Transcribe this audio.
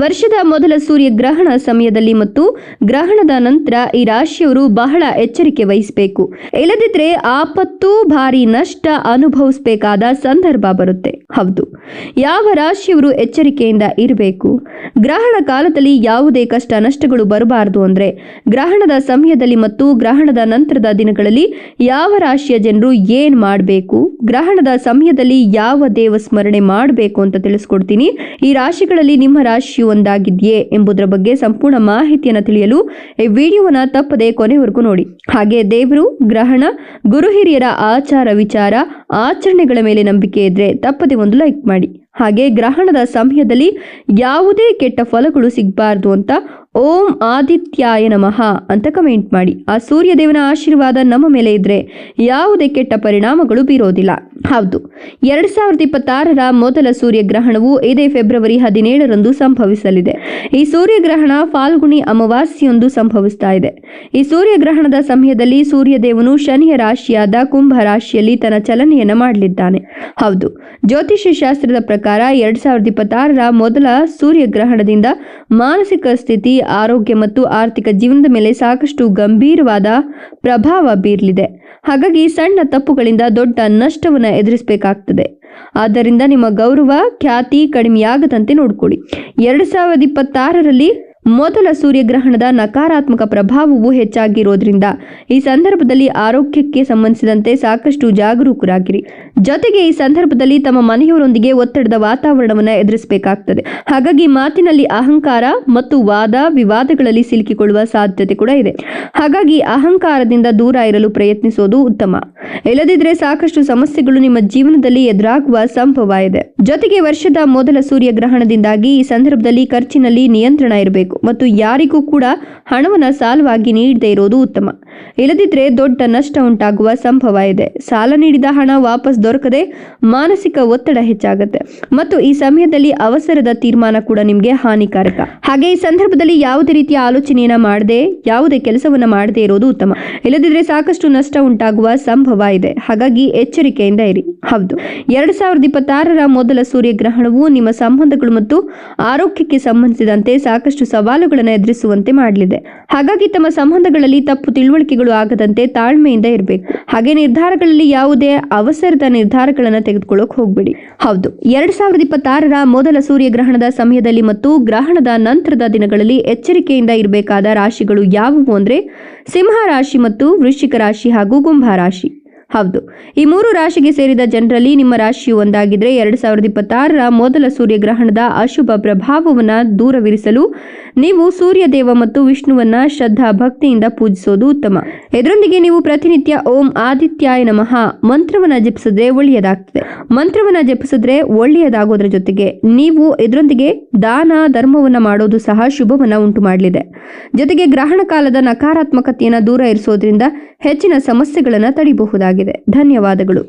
ವರ್ಷದ ಮೊದಲ ಸೂರ್ಯಗ್ರಹಣ ಸಮಯದಲ್ಲಿ ಮತ್ತು ಗ್ರಹಣದ ನಂತರ ಈ ರಾಶಿಯವರು ಬಹಳ ಎಚ್ಚರಿಕೆ ವಹಿಸಬೇಕು. ಇಲ್ಲದಿದ್ರೆ ಆಪತ್ತು ಭಾರಿ ನಷ್ಟ ಅನುಭವಿಸಬೇಕಾದ ಸಂದರ್ಭ ಬರುತ್ತೆ. ಹೌದು. ಯಾವ ರಾಶಿಯವರು ಎಚ್ಚರಿಕೆಯಿಂದ ಇರಬೇಕು? ಗ್ರಹಣ ಕಾಲದಲ್ಲಿ ಯಾವುದೇ ಕಷ್ಟ ನಷ್ಟಗಳು ಬರಬಾರದು ಅಂದ್ರೆ ಗ್ರಹಣದ ಸಮಯದಲ್ಲಿ ಮತ್ತು ಗ್ರಹಣದ ನಂತರದ ದಿನಗಳಲ್ಲಿ ಯಾವ ರಾಶಿಯ ಜನರು ಏನ್ ಮಾಡಬೇಕು? ಗ್ರಹಣದ ಸಮಯದಲ್ಲಿ ಯಾವ ದೇವ ಸ್ಮರಣೆ ಮಾಡಬೇಕು ಅಂತ ತಿಳಿಸ್ಕೊಡ್ತೀನಿ. ಈ ರಾಶಿಗಳಲ್ಲಿ ನಿಮ್ಮ ರಾಶಿಯು ಒಂದಾಗಿದೆಯೇ ಎಂಬುದರ ಬಗ್ಗೆ ಸಂಪೂರ್ಣ ಮಾಹಿತಿಯನ್ನು ತಿಳಿಯಲು ಈ ವಿಡಿಯೋವನ್ನು ತಪ್ಪದೆ ಕೊನೆವರೆಗೂ ನೋಡಿ. ಹಾಗೆ ದೇವರು, ಗ್ರಹಣ ಗುರು ಹಿರಿಯರ ಆಚಾರ ವಿಚಾರ, ಆಚರಣೆಗಳ ಮೇಲೆ ನಂಬಿಕೆ ಇದ್ರೆ ತಪ್ಪದೆ ಒಂದು ಲೈಕ್ ಮಾಡಿ. ಹಾಗೆ ಗ್ರಹಣದ ಸಮಯದಲ್ಲಿ ಯಾವುದೇ ಕೆಟ್ಟ ಫಲಗಳು ಸಿಗಬಾರ್ದು ಅಂತ ಓಂ ಆದಿತ್ಯಾಯ ನಮಃ ಅಂತ ಕಮೆಂಟ್ ಮಾಡಿ. ಆ ಸೂರ್ಯದೇವನ ಆಶೀರ್ವಾದ ನಮ್ಮ ಮೇಲೆ ಇದ್ರೆ ಯಾವುದೇ ಕೆಟ್ಟ ಪರಿಣಾಮಗಳು ಬೀರೋದಿಲ್ಲ. ಹೌದು. ಎರಡ್ ಸಾವಿರದ ಇಪ್ಪತ್ತಾರರ ಮೊದಲ ಸೂರ್ಯಗ್ರಹಣವು ಇದೇ ಫೆಬ್ರವರಿ ಹದಿನೇಳರಂದು ಸಂಭವಿಸಲಿದೆ. ಈ ಸೂರ್ಯಗ್ರಹಣ ಫಾಲ್ಗುಣಿ ಅಮಾವಾಸ್ಯೆಯೊಂದು ಸಂಭವಿಸ್ತಾ ಇದೆ. ಈ ಸೂರ್ಯಗ್ರಹಣದ ಸಮಯದಲ್ಲಿ ಸೂರ್ಯದೇವನು ಶನಿಯ ರಾಶಿಯಾದ ಕುಂಭ ರಾಶಿಯಲ್ಲಿ ತನ್ನ ಚಲನೆಯನ್ನು ಮಾಡಲಿದ್ದಾನೆ. ಹೌದು. ಜ್ಯೋತಿಷ್ಯ ಶಾಸ್ತ್ರದ ಪ್ರಕಾರ ಎರಡ್ ಸಾವಿರದ ಇಪ್ಪತ್ತಾರರ ಮೊದಲ ಸೂರ್ಯಗ್ರಹಣದಿಂದ ಮಾನಸಿಕ ಸ್ಥಿತಿ, ಆರೋಗ್ಯ ಮತ್ತು ಆರ್ಥಿಕ ಜೀವನದ ಮೇಲೆ ಸಾಕಷ್ಟು ಗಂಭೀರವಾದ ಪ್ರಭಾವ ಬೀರಲಿದೆ. ಹಾಗಾಗಿ ಸಣ್ಣ ತಪ್ಪುಗಳಿಂದ ದೊಡ್ಡ ನಷ್ಟವನ್ನು ಎದುರಿಸಬೇಕಾಗ್ತದೆ. ಆದ್ದರಿಂದ ನಿಮ್ಮ ಗೌರವ, ಖ್ಯಾತಿ ಕಡಿಮೆಯಾಗದಂತೆ ನೋಡ್ಕೊಳ್ಳಿ. ಎರಡು ಸಾವಿರದ ಇಪ್ಪತ್ತಾರರಲ್ಲಿ ಮೊದಲ ಸೂರ್ಯಗ್ರಹಣದ ನಕಾರಾತ್ಮಕ ಪ್ರಭಾವವು ಹೆಚ್ಚಾಗಿರೋದ್ರಿಂದ ಈ ಸಂದರ್ಭದಲ್ಲಿ ಆರೋಗ್ಯಕ್ಕೆ ಸಂಬಂಧಿಸಿದಂತೆ ಸಾಕಷ್ಟು ಜಾಗರೂಕರಾಗಿರಿ. ಜೊತೆಗೆ ಈ ಸಂದರ್ಭದಲ್ಲಿ ತಮ್ಮ ಮನೆಯವರೊಂದಿಗೆ ಒತ್ತಡದ ವಾತಾವರಣವನ್ನು ಎದುರಿಸಬೇಕಾಗ್ತದೆ. ಹಾಗಾಗಿ ಮಾತಿನಲ್ಲಿ ಅಹಂಕಾರ ಮತ್ತು ವಾದ ವಿವಾದಗಳಲ್ಲಿ ಸಿಲುಕಿಕೊಳ್ಳುವ ಸಾಧ್ಯತೆ ಕೂಡ ಇದೆ. ಹಾಗಾಗಿ ಅಹಂಕಾರದಿಂದ ದೂರ ಇರಲು ಪ್ರಯತ್ನಿಸೋದು ಉತ್ತಮ. ಇಲ್ಲದಿದ್ರೆ ಸಾಕಷ್ಟು ಸಮಸ್ಯೆಗಳು ನಿಮ್ಮ ಜೀವನದಲ್ಲಿ ಎದುರಾಗುವ ಸಂಭವ ಇದೆ. ಜೊತೆಗೆ ವರ್ಷದ ಮೊದಲ ಸೂರ್ಯಗ್ರಹಣದಿಂದಾಗಿ ಈ ಸಂದರ್ಭದಲ್ಲಿ ಖರ್ಚಿನಲ್ಲಿ ನಿಯಂತ್ರಣ ಇರಬೇಕು. ಮತ್ತು ಯಾರಿಗೂ ಕೂಡ ಹಣವನ್ನು ಸಾಲವಾಗಿ ನೀಡದೇ ಇರೋದು ಉತ್ತಮ. ಇಲ್ಲದಿದ್ರೆ ದೊಡ್ಡ ನಷ್ಟ ಉಂಟಾಗುವ ಸಂಭವ ಇದೆ. ಸಾಲ ನೀಡಿದ ಹಣ ವಾಪಸ್ ದೊರಕದೆ ಮಾನಸಿಕ ಒತ್ತಡ ಹೆಚ್ಚಾಗುತ್ತೆ. ಮತ್ತು ಈ ಸಮಯದಲ್ಲಿ ಅವಸರದ ತೀರ್ಮಾನ ಕೂಡ ನಿಮಗೆ ಹಾನಿಕಾರಕ. ಹಾಗೆ ಈ ಸಂದರ್ಭದಲ್ಲಿ ಯಾವುದೇ ರೀತಿಯ ಆಲೋಚನೆಯನ್ನ ಮಾಡದೆ, ಯಾವುದೇ ಕೆಲಸವನ್ನ ಮಾಡದೇ ಇರೋದು ಉತ್ತಮ. ಇಲ್ಲದಿದ್ರೆ ಸಾಕಷ್ಟು ನಷ್ಟ ಉಂಟಾಗುವ ಸಂಭವ ಇದೆ. ಹಾಗಾಗಿ ಎಚ್ಚರಿಕೆಯಿಂದ ಇರಿ. ಹೌದು. ಎರಡ್ ಸಾವಿರದ ಇಪ್ಪತ್ತಾರರ ಮೊದಲ ಸೂರ್ಯಗ್ರಹಣವು ನಿಮ್ಮ ಸಂಬಂಧಗಳು ಮತ್ತು ಆರೋಗ್ಯಕ್ಕೆ ಸಂಬಂಧಿಸಿದಂತೆ ಸಾಕಷ್ಟು ಸವಾಲುಗಳನ್ನು ಎದುರಿಸುವಂತೆ ಮಾಡಲಿದೆ. ಹಾಗಾಗಿ ತಮ್ಮ ಸಂಬಂಧಗಳಲ್ಲಿ ತಪ್ಪು ತಿಳುವಳಿಕೆಗಳು ಆಗದಂತೆ ತಾಳ್ಮೆಯಿಂದ ಇರಬೇಕು. ಹಾಗೆ ನಿರ್ಧಾರಗಳಲ್ಲಿ ಯಾವುದೇ ಅವಸರದ ನಿರ್ಧಾರಗಳನ್ನು ತೆಗೆದುಕೊಳ್ಳೋಕೆ ಹೋಗ್ಬೇಡಿ. ಹೌದು, ಎರಡ್ ಸಾವಿರದ ಇಪ್ಪತ್ತಾರರ ಮೊದಲ ಸೂರ್ಯಗ್ರಹಣದ ಸಮಯದಲ್ಲಿ ಮತ್ತು ಗ್ರಹಣದ ನಂತರದ ದಿನಗಳಲ್ಲಿ ಎಚ್ಚರಿಕೆಯಿಂದ ಇರಬೇಕಾದ ರಾಶಿಗಳು ಯಾವುವು ಅಂದ್ರೆ ಸಿಂಹ ರಾಶಿ ಮತ್ತು ವೃಶ್ಚಿಕ ರಾಶಿ ಹಾಗೂ ಕುಂಭ ರಾಶಿ. ಹೌದು. ಈ ಮೂರು ರಾಶಿಗೆ ಸೇರಿದ ಜನರಲ್ಲಿ ನಿಮ್ಮ ರಾಶಿಯು ಒಂದಾಗಿದ್ರೆ ಎರಡ್ ಸಾವಿರದ ಇಪ್ಪತ್ತಾರರ ಮೊದಲ ಸೂರ್ಯಗ್ರಹಣದ ಅಶುಭ ಪ್ರಭಾವವನ್ನು ದೂರವಿರಿಸಲು ನೀವು ಸೂರ್ಯದೇವ ಮತ್ತು ವಿಷ್ಣುವನ್ನ ಶ್ರದ್ಧಾ ಭಕ್ತಿಯಿಂದ ಪೂಜಿಸೋದು ಉತ್ತಮ. ಇದರೊಂದಿಗೆ ನೀವು ಪ್ರತಿನಿತ್ಯ ಓಂ ಆದಿತ್ಯಾಯ ನಮಃ ಮಂತ್ರವನ್ನ ಜಪಿಸಿದ್ರೆ ಒಳ್ಳೆಯದಾಗ್ತದೆ. ಮಂತ್ರವನ್ನ ಜಪಿಸಿದ್ರೆ ಒಳ್ಳೆಯದಾಗೋದ್ರ ಜೊತೆಗೆ ನೀವು ಇದರೊಂದಿಗೆ ದಾನ ಧರ್ಮವನ್ನ ಮಾಡೋದು ಸಹ ಶುಭವನ್ನ ಉಂಟು ಮಾಡಲಿದೆ ಜೊತೆಗೆ ಗ್ರಹಣ ಕಾಲದ ನಕಾರಾತ್ಮಕತೆಯನ್ನು ದೂರ ಇರಿಸೋದ್ರಿಂದ ಹೆಚ್ಚಿನ ಸಮಸ್ಯೆಗಳನ್ನು ತಡಿಬಹುದಾಗಿದೆ ಧನ್ಯವಾದಗಳು.